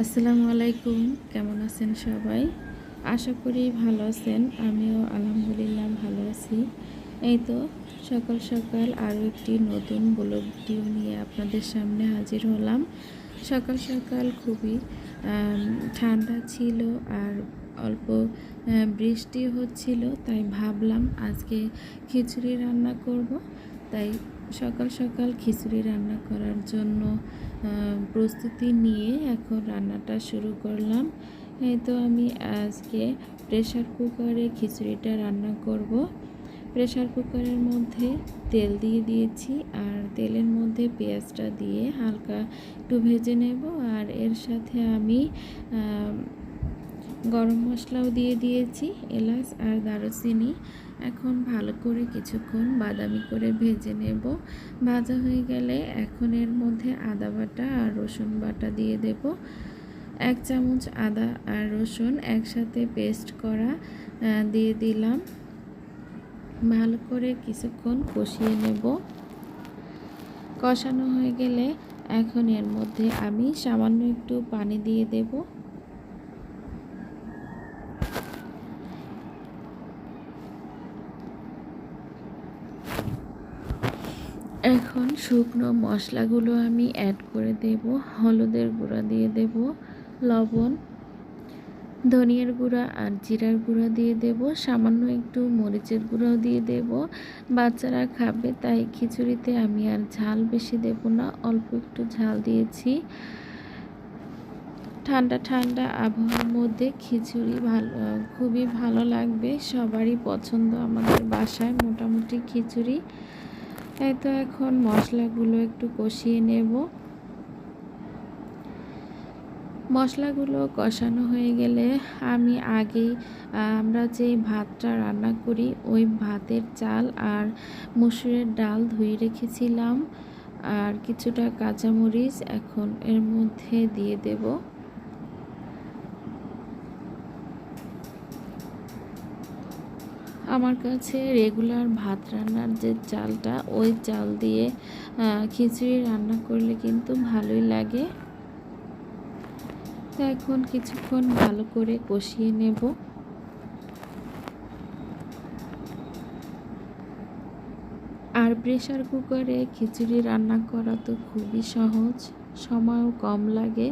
আসসালামু আলাইকুম, কেমন আছেন সবাই? আশা করি ভালো আছেন, আমিও আলহামদুলিল্লাহ ভালো আছি। এই তো সকাল সকাল আরও একটি নতুন ব্লগ নিয়ে আপনাদের সামনে হাজির হলাম। সকাল সকাল খুবই ঠান্ডা ছিল আর অল্প বৃষ্টি হচ্ছিল, তাই ভাবলাম আজকে খিচুড়ি রান্না করব। তাই সকাল সকাল খিচুড়ি রান্না করার জন্য প্রস্তুতি নিয়ে এখন রান্নাটা শুরু করলাম। এই তো আমি আজকে প্রেশার কুকারে খিচুড়িটা রান্না করব। প্রেশার কুকারের মধ্যে তেল দিয়ে দিয়েছি আর তেলের মধ্যে পেঁয়াজটা দিয়ে হালকা একটু ভেজে নেব। আর এর সাথে আমি গরম মশলাও দিয়ে দিয়েছি, এলাচ আর দারুচিনি। এখন ভালো করে কিছুক্ষণ বাদামি করে ভেজে নেব। ভাজা হয়ে গেলে এখন এর মধ্যে আদা বাটা আর রসুন বাটা দিয়ে দেব। এক চামচ আদা আর রসুন একসাথে পেস্ট করা দিয়ে দিলাম। ভালো করে কিছুক্ষণ কষিয়ে নেব। কষানো হয়ে গেলে এখন এর মধ্যে আমি সামান্য একটু পানি দিয়ে দেবো। এখন শুকনো মশলাগুলো আমি অ্যাড করে দেব, হলুদের গুঁড়া দিয়ে দেব, লবণ, ধনিয়ার গুঁড়া আর জিরার গুঁড়া দিয়ে দেব, সামান্য একটু মরিচের গুঁড়াও দিয়ে দেব। বাচ্চারা খাবে তাই খিচুড়িতে আমি আর ঝাল বেশি দেব না, অল্প একটু ঝাল দিয়েছি। ঠান্ডা ঠান্ডা আবহাওয়ার মধ্যে খিচুড়ি ভালো, খুবই ভালো লাগবে, সবারই পছন্দ আমাদের বাসায় মোটামুটি খিচুড়ি। এই তো এখন মশলাগুলো একটু কষিয়ে নেব। মশলাগুলো কষানো হয়ে গেলে আমি আগেই আমরা যে ভাতটা রান্না করি, ওই ভাতের চাল আর মসুরের ডাল ধুয়ে রেখেছিলাম। আর কিছুটা কাঁচামরিচ এখন এর মধ্যে দিয়ে দেব। আমার কাছে রেগুলার ভাত রান্নার যে চালটা, ওই চাল দিয়ে খিচুড়ি রান্না করলে কিন্তু ভালোই লাগে। তো এখন কিছুক্ষণ ভালো করে কষিয়ে নেব। আর প্রেশার কুকারে খিচুড়ি রান্না করা তো খুবই সহজ, সময়ও কম লাগে।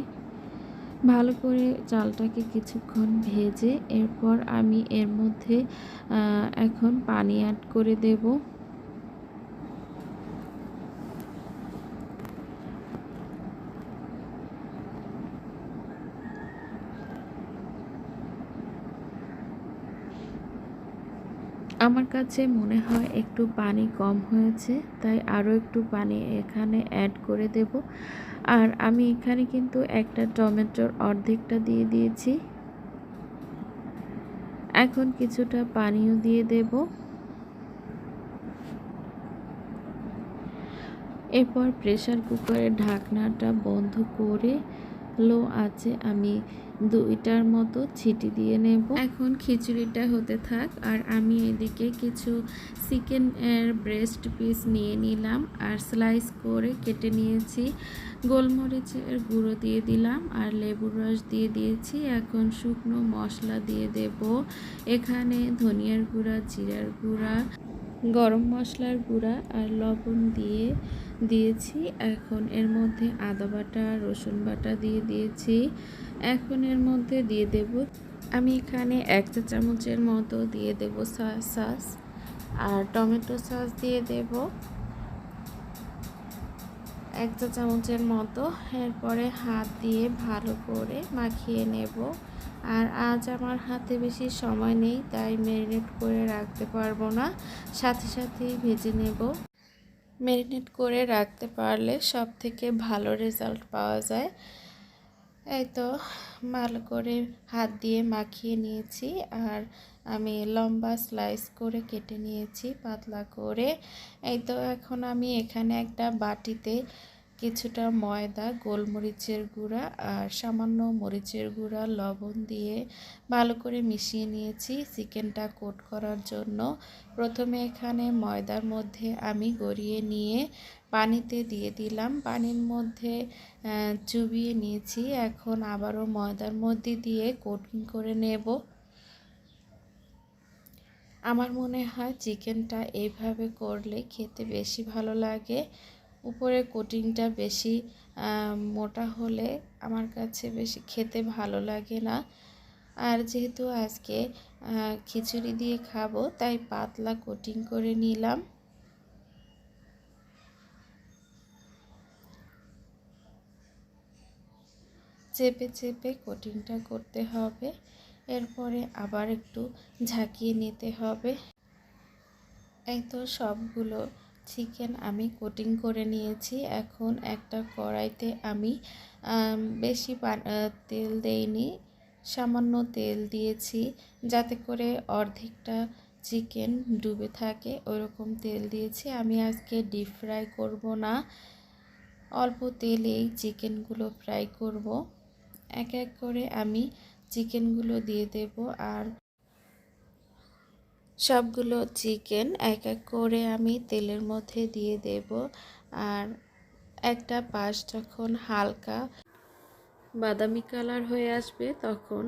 ভালো করে চালটাকে কিছুক্ষণ ভেজে এরপর আমি এর মধ্যে এখন পানি অ্যাড করে দেব। আমার কাছে মনে হয় একটু পানি কম হয়েছে, তাই আরও একটু পানি এখানে অ্যাড করে দেব। আর আমি এখানে কিন্তু একটা টমেটোর অর্ধেকটা দিয়ে দিয়েছি। এখন কিছুটা পানিও দিয়ে দেব। এরপর প্রেসার কুকারের ঢাকনাটা বন্ধ করে লো আছে আমি দুইটার মতো ছিটি দিয়ে নেব। এখন খিচুড়িটা হতে থাক, আর আমি এদিকে কিছু চিকেন এর ব্রেস্ট পিস নিয়ে নিলাম, আর স্লাইস করে কেটে নিয়েছি। গোলমরিচের গুঁড়ো দিয়ে দিলাম আর লেবুর রস দিয়ে দিয়েছি। এখন শুকনো মশলা দিয়ে দেব। এখানে ধনিয়ার গুঁড়া, জিরার গুঁড়া, গরম মশলার গুঁড়া আর লবণ দিয়ে দিয়েছি। এখন এর মধ্যে আদা বাটা, রসুন বাটা দিয়ে দিয়েছি। এখন এর মধ্যে দিয়ে দেব, আমি এখানে এক চা চামচের মতো দিয়ে দেব সয়া সস। আর টমেটো সস দিয়ে দেব। এক চা চামচের মতো। এরপরে হাত দিয়ে ভালো করে মাখিয়ে নেব। আর আজ আমার হাতে বেশি সময় নেই, তাই ম্যারিনেট করে রাখতে পারব না। সাথে সাথেই ভেজে নেব। ম্যারিনেট করে রাখতে পারলে সব থেকে ভালো রেজাল্ট পাওয়া যায়। এই তো, ভালো করে হাত দিয়ে মাখিয়ে নিয়েছি। আর আমি লম্বা স্লাইস করে কেটে নিয়েছি, পাতলা করে। এই তো, এখন আমি এখানে একটা বাটিতে কিছুটা ময়দা, গোলমরিচের গুঁড়া আর সামান্য মরিচের গুঁড়া, লবণ দিয়ে ভালো করে মিশিয়ে নিয়েছি চিকেনটা কোট করার জন্য। প্রথমে এখানে ময়দার মধ্যে আমি গড়িয়ে নিয়ে পানিতে দিয়ে দিলাম। পানির মধ্যে চুবিয়ে নিয়েছি। এখন আবারও ময়দার মধ্যে দিয়ে কোটিং করে নেব। আমার মনে হয় চিকেনটা এইভাবে করলে খেতে বেশি ভালো লাগে। উপরে কোটিংটা বেশি মোটা হলে আমার কাছে বেশি খেতে ভালো লাগে না। আর যেহেতু আজকে খিচুড়ি দিয়ে খাব, তাই পাতলা কোটিং করে নিলাম। চেপে চেপে কোটিংটা করতে হবে। এরপরে আবার একটু ঝাঁকিয়ে নিতে হবে। এই তো সবগুলো চিকেন আমি কোটিং করে নিয়েছি। এখন একটা কড়াইতে আমি বেশি তেল দেইনি, সামান্য তেল দিয়েছি যাতে করে অর্ধেকটা চিকেন ডুবে থাকে, ওরকম তেল দিয়েছি। আমি আজকে ডিপ ফ্রাই করব না, অল্প তেলেই চিকেনগুলো ফ্রাই করব। এক এক করে আমি চিকেনগুলো দিয়ে দেব আর সবগুলো চিকেন এক এক করে আমি তেলের মধ্যে দিয়ে দেব। আর একটা পাশ যখন হালকা বাদামি কালার হয়ে আসবে তখন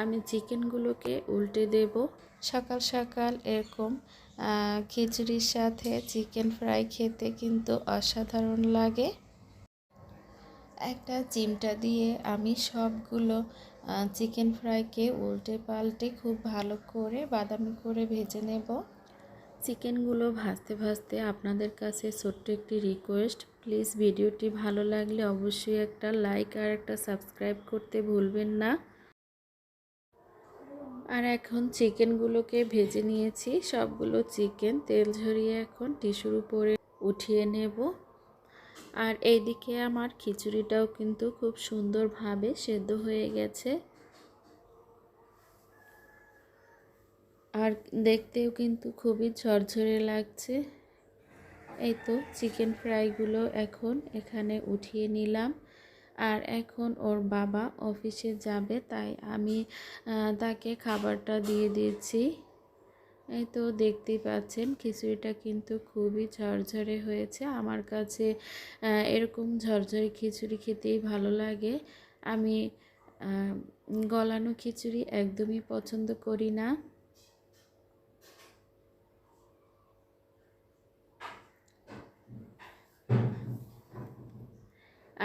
আমি চিকেনগুলোকে উল্টে দেব। সকাল সকাল এরকম খিচুড়ির সাথে চিকেন ফ্রাই খেতে কিন্তু অসাধারণ লাগে। একটা চিমটা দিয়ে আমি সবগুলো চিকেন ফ্রাইকে উল্টে পাল্টে খুব ভালো করে বাদামি করে ভেজে নেব। চিকেনগুলো ভাজতে ভাজতে আপনাদের কাছে ছোট্ট একটি রিকোয়েস্ট প্লিজ ভিডিওটি ভালো লাগলে অবশ্যই একটা লাইক আর একটা সাবস্ক্রাইব করতে ভুলবেন না। আর এখন চিকেনগুলোকে ভেজে নিয়েছি। সবগুলো চিকেন তেল ঝরিয়ে এখন টিস্যুর উপরে উঠিয়ে নেব। আর এইদিকে আমার খিচুড়িটাও কিন্তু খুব সুন্দরভাবে সেদ্ধ হয়ে গেছে। আর দেখতেও কিন্তু খুবই ঝরঝরে লাগছে। এই তো চিকেন ফ্রাইগুলো এখন এখানে উঠিয়ে নিলাম। আর এখন ওর বাবা অফিসে যাবে, তাই আমি তাকে খাবারটা দিয়ে দিয়েছি। এই তো দেখতেই পাচ্ছেন, খিচুড়িটা কিন্তু খুবই ঝরঝরে হয়েছে। আমার কাছে এরকম ঝরঝরে খিচুড়ি খেতেই ভালো লাগে। আমি গলানো খিচুড়ি একদমই পছন্দ করি না।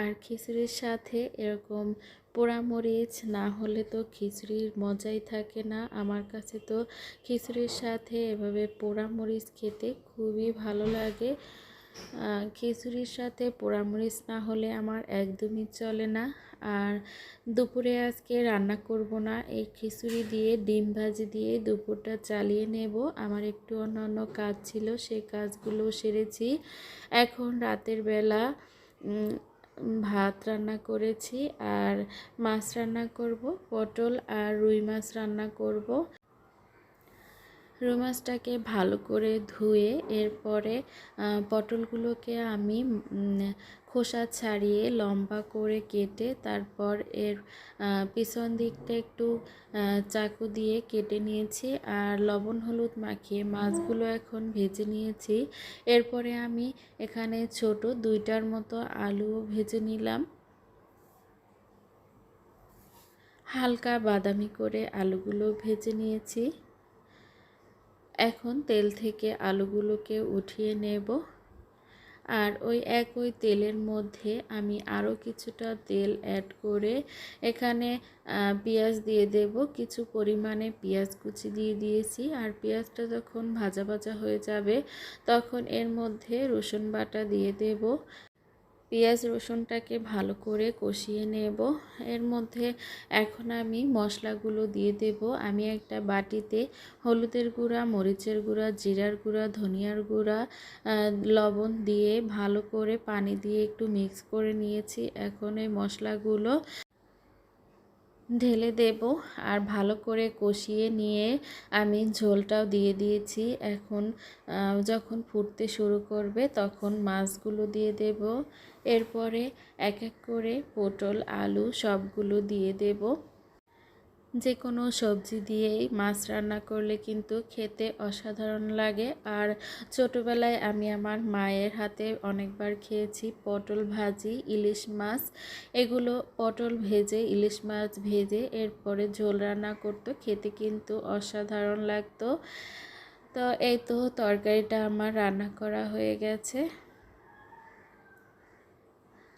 আর খিচুড়ির সাথে এরকম পোড়ামরিচ না হলে তো খিচুড়ির মজাই থাকে না। আমার কাছে তো খিচুড়ির সাথে এভাবে পোড়ামরিচ খেতে খুবই ভালো লাগে। খিচুড়ির সাথে পোড়ামরিচ না হলে আমার একদমই চলে না। আর দুপুরে আজকে রান্না করব না, এই খিচুড়ি দিয়ে, ডিম ভাজি দিয়ে দুপুরটা চালিয়ে নেব। আমার একটু অন্য অন্য কাজ ছিল সেই কাজগুলো সেরেছি। এখন রাতের বেলা ভাত রান্না করেছি আর মাছ রান্না করব পটল আর রুই মাছ রান্না করব। রুই মাছটাকে ভালো করে ধুয়ে এরপরে পটলগুলোকে আমি খোসা ছাড়িয়ে লম্বা করে কেটে তারপর এর পিছন দিকটা একটু চাকু দিয়ে কেটে নিয়েছি আর লবণ হলুদ মাখিয়ে মাছগুলো এখন ভেজে নিয়েছি। এরপরে আমি এখানে ছোট দুইটার মতো আলুও ভেজে নিলাম। হালকা বাদামি করে আলুগুলো ভেজে নিয়েছি। এখন তেল থেকে আলুগুলোকে উঠিয়ে নেব। আর ওই একই তেলের মধ্যে আমি আরও কিছুটা তেল অ্যাড করে এখানে পেঁয়াজ দিয়ে দেব। কিছু পরিমাণে পেঁয়াজ কুচি দিয়ে দিয়েছি। আর পেঁয়াজটা যখন ভাজা ভাজা হয়ে যাবে, তখন এর মধ্যে রসুন বাটা দিয়ে দেব। পেঁয়াজ রসুনটাকে ভালো করে কষিয়ে নেব। এর মধ্যে এখন আমি মশলাগুলো দিয়ে দেব। আমি একটা বাটিতে হলুদের গুঁড়া, মরিচের গুঁড়া, জিরার গুঁড়া, ধনিয়ার গুঁড়া লবণ দিয়ে ভালো করে পানি দিয়ে একটু মিক্স করে নিয়েছি। এখন এই মশলাগুলো ঢেলে দেব আর ভালো করে কষিয়ে নিয়ে আমি ঝোলটাও দিয়ে দিয়েছি। এখন যখন ফুটতে শুরু করবে তখন মাছগুলো দিয়ে দেব। এরপরে এক এক করে পটল, আলু সবগুলো দিয়ে দেব। যে কোনো সবজি দিয়েই মাছ রান্না করলে কিন্তু খেতে অসাধারণ লাগে। আর ছোটোবেলায় আমি আমার মায়ের হাতে অনেকবার খেয়েছি পটল ভাজি, ইলিশ মাছ। এগুলো পটল ভেজে, ইলিশ মাছ ভেজে এরপরে ঝোল রান্না করতো, খেতে কিন্তু অসাধারণ লাগতো। তো এই তো তরকারিটা আমার রান্না করা হয়ে গেছে।